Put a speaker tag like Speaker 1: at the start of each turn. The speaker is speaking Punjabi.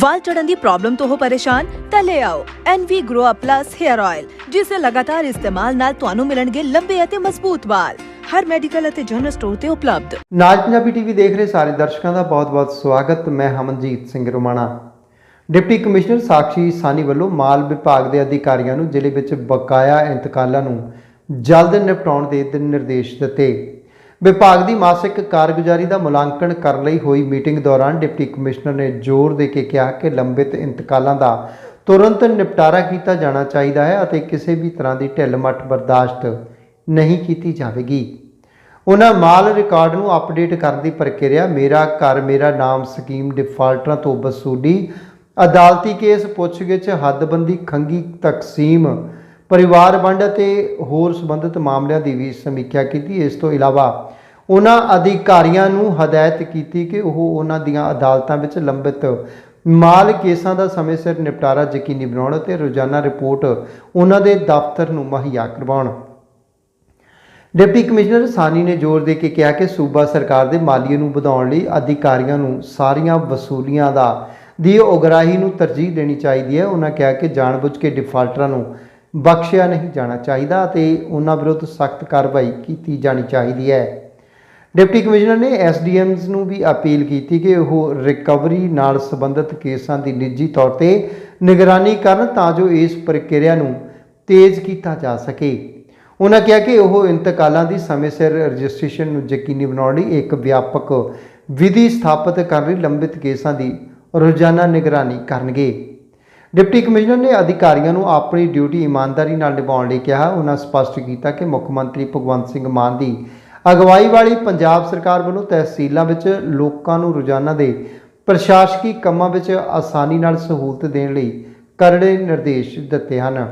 Speaker 1: ਵਾਲ ਚੜਨ ਦੀ ਪ੍ਰੋਬਲਮ ਤੋਂ ਹੋ ਪਰੇਸ਼ਾਨ, ਤਾਂ ਲੈ ਆਓ NV Grow Up Plus Hair Oil ਜਿਸ ਦੇ ਲਗਾਤਾਰ ਇਸਤੇਮਾਲ ਨਾਲ ਤੁਹਾਨੂੰ ਮਿਲਣਗੇ ਲੰਬੇ ਅਤੇ ਮਜ਼ਬੂਤ ਵਾਲ। ਹਰ ਮੈਡੀਕਲ ਅਤੇ ਜਨਰਲ ਸਟੋਰ ਤੇ ਉਪਲਬਧ।
Speaker 2: ਨਾਜ ਪੰਜਾਬੀ ਟੀਵੀ ਦੇਖ ਰਹੇ ਸਾਰੇ ਦਰਸ਼ਕਾਂ ਦਾ ਬਹੁਤ-ਬਹੁਤ ਸਵਾਗਤ। ਮੈਂ ਹਮਨਜੀਤ ਸਿੰਘ ਰੋਮਾਣਾ। ਡਿਪਟੀ ਕਮਿਸ਼ਨਰ ਸਾਕਸ਼ੀ ਸਾਨੀ ਵੱਲੋਂ ਮਾਲ ਵਿਭਾਗ ਦੇ ਅਧਿਕਾਰੀਆਂ ਨੂੰ ਜ਼ਿਲ੍ਹੇ ਵਿੱਚ ਬਕਾਇਆ ਇੰਤਕਾਲਾਂ ਨੂੰ ਜਲਦ ਨਿਪਟਾਉਣ ਦੇ ਨਿਰਦੇਸ਼ ਦਿੱਤੇ। ਵਿਭਾਗ ਦੀ ਮਾਸਿਕ ਕਾਰਗੁਜ਼ਾਰੀ ਦਾ ਮੁਲਾਂਕਣ ਕਰਨ ਲਈ ਹੋਈ ਮੀਟਿੰਗ ਦੌਰਾਨ ਡਿਪਟੀ ਕਮਿਸ਼ਨਰ ਨੇ ਜ਼ੋਰ ਦੇ ਕੇ ਕਿਹਾ ਕਿ ਲੰਬਿਤ ਇੰਤਕਾਲਾਂ ਦਾ ਤੁਰੰਤ ਨਿਪਟਾਰਾ ਕੀਤਾ ਜਾਣਾ ਚਾਹੀਦਾ ਹੈ ਅਤੇ ਕਿਸੇ ਵੀ ਤਰ੍ਹਾਂ ਦੀ ਢਿੱਲ-ਮੱਠ ਬਰਦਾਸ਼ਤ ਨਹੀਂ ਕੀਤੀ ਜਾਵੇਗੀ। ਉਹਨਾਂ ਮਾਲ ਰਿਕਾਰਡ ਨੂੰ ਅਪਡੇਟ ਕਰਨ ਦੀ ਪ੍ਰਕਿਰਿਆ ਮੇਰਾ ਘਰ, ਮੇਰਾ ਨਾਮ, ਸਕੀਮ ਡਿਫਾਲਟਰਾਂ ਤੋਂ ਵਸੂਲੀ, ਅਦਾਲਤੀ ਕੇਸ ਪੁੱਛਗਿੱਛ, ਹੱਦਬੰਦੀ, ਖੰਗੀ ਤਕਸੀਮ ਪਰਿਵਾਰ ਵੰਡ ਅਤੇ ਹੋਰ ਸੰਬੰਧਿਤ ਮਾਮਲਿਆਂ ਦੀ ਵੀ ਸਮੀਖਿਆ ਕੀਤੀ। ਇਸ ਤੋਂ ਇਲਾਵਾ ਉਹਨਾਂ ਅਧਿਕਾਰੀਆਂ ਨੂੰ ਹਦਾਇਤ ਕੀਤੀ ਕਿ ਉਹ ਉਹਨਾਂ ਦੀਆਂ ਅਦਾਲਤਾਂ ਵਿੱਚ ਲੰਬਿਤ ਮਾਲ ਕੇਸਾਂ ਦਾ ਸਮੇਂ ਸਿਰ ਨਿਪਟਾਰਾ ਯਕੀਨੀ ਬਣਾਉਣ ਅਤੇ ਰੋਜ਼ਾਨਾ ਰਿਪੋਰਟ ਉਹਨਾਂ ਦੇ ਦਫ਼ਤਰ ਨੂੰ ਮੁਹੱਈਆ ਕਰਵਾਉਣ। ਡਿਪਟੀ ਕਮਿਸ਼ਨਰ ਸਾਨੀ ਨੇ ਜ਼ੋਰ ਦੇ ਕੇ ਕਿਹਾ ਕਿ ਸੂਬਾ ਸਰਕਾਰ ਦੇ ਮਾਲੀਏ ਨੂੰ ਵਧਾਉਣ ਲਈ ਅਧਿਕਾਰੀਆਂ ਨੂੰ ਸਾਰੀਆਂ ਵਸੂਲੀਆਂ ਦਾ ਦੀ ਉਗਰਾਹੀ ਨੂੰ ਤਰਜੀਹ ਦੇਣੀ ਚਾਹੀਦੀ ਹੈ। ਉਹਨਾਂ ਕਿਹਾ ਕਿ ਜਾਣਬੁੱਝ ਕੇ ਡਿਫਾਲਟਰਾਂ ਨੂੰ ਬਖਸ਼ਿਆ ਨਹੀਂ ਜਾਣਾ ਚਾਹੀਦਾ ਅਤੇ ਉਹਨਾਂ ਵਿਰੁੱਧ ਸਖਤ ਕਾਰਵਾਈ ਕੀਤੀ ਜਾਣੀ ਚਾਹੀਦੀ ਹੈ। ਡਿਪਟੀ ਕਮਿਸ਼ਨਰ ਨੇ ਐਸਡੀਐਮਸ ਨੂੰ ਵੀ ਅਪੀਲ ਕੀਤੀ ਕਿ ਉਹ ਰਿਕਵਰੀ ਨਾਲ ਸੰਬੰਧਿਤ ਕੇਸਾਂ ਦੀ ਨਿੱਜੀ ਤੌਰ ਤੇ ਨਿਗਰਾਨੀ ਕਰਨ ਤਾਂ ਜੋ ਇਸ ਪ੍ਰਕਿਰਿਆ ਨੂੰ ਤੇਜ਼ ਕੀਤਾ ਜਾ ਸਕੇ। ਉਹਨਾਂ ਕਿਹਾ ਕਿ ਉਹ ਇੰਤਕਾਲਾਂ ਦੀ ਸਮੇਂ ਸਿਰ ਰਜਿਸਟ੍ਰੇਸ਼ਨ ਨੂੰ ਯਕੀਨੀ ਬਣਾਉਣ ਲਈ ਇੱਕ ਵਿਆਪਕ ਵਿਧੀ ਸਥਾਪਿਤ ਕਰਨ ਲਈ ਲੰਬਿਤ ਕੇਸਾਂ ਦੀ ਰੋਜ਼ਾਨਾ ਨਿਗਰਾਨੀ ਕਰਨਗੇ। ਡਿਪਟੀ ਕਮਿਸ਼ਨਰ ਨੇ ਅਧਿਕਾਰੀਆਂ ਨੂੰ ਆਪਣੀ ਡਿਊਟੀ ਇਮਾਨਦਾਰੀ ਨਾਲ ਨਿਭਾਉਣ ਲਈ ਕਿਹਾ। ਉਹਨਾਂ ਸਪਸ਼ਟ ਕੀਤਾ ਕਿ ਮੁੱਖ ਮੰਤਰੀ ਭਗਵੰਤ ਸਿੰਘ ਮਾਨ ਦੀ ਅਗਵਾਈ ਵਾਲੀ ਪੰਜਾਬ ਸਰਕਾਰ ਵੱਲੋਂ ਤਹਿਸੀਲਾਂ ਵਿੱਚ ਲੋਕਾਂ ਨੂੰ ਰੋਜ਼ਾਨਾ ਦੇ ਪ੍ਰਸ਼ਾਸਕੀ ਕੰਮਾਂ ਵਿੱਚ ਆਸਾਨੀ ਨਾਲ ਸਹੂਲਤ ਦੇਣ ਲਈ ਕਰੜੇ ਨਿਰਦੇਸ਼ ਦਿੱਤੇ ਹਨ।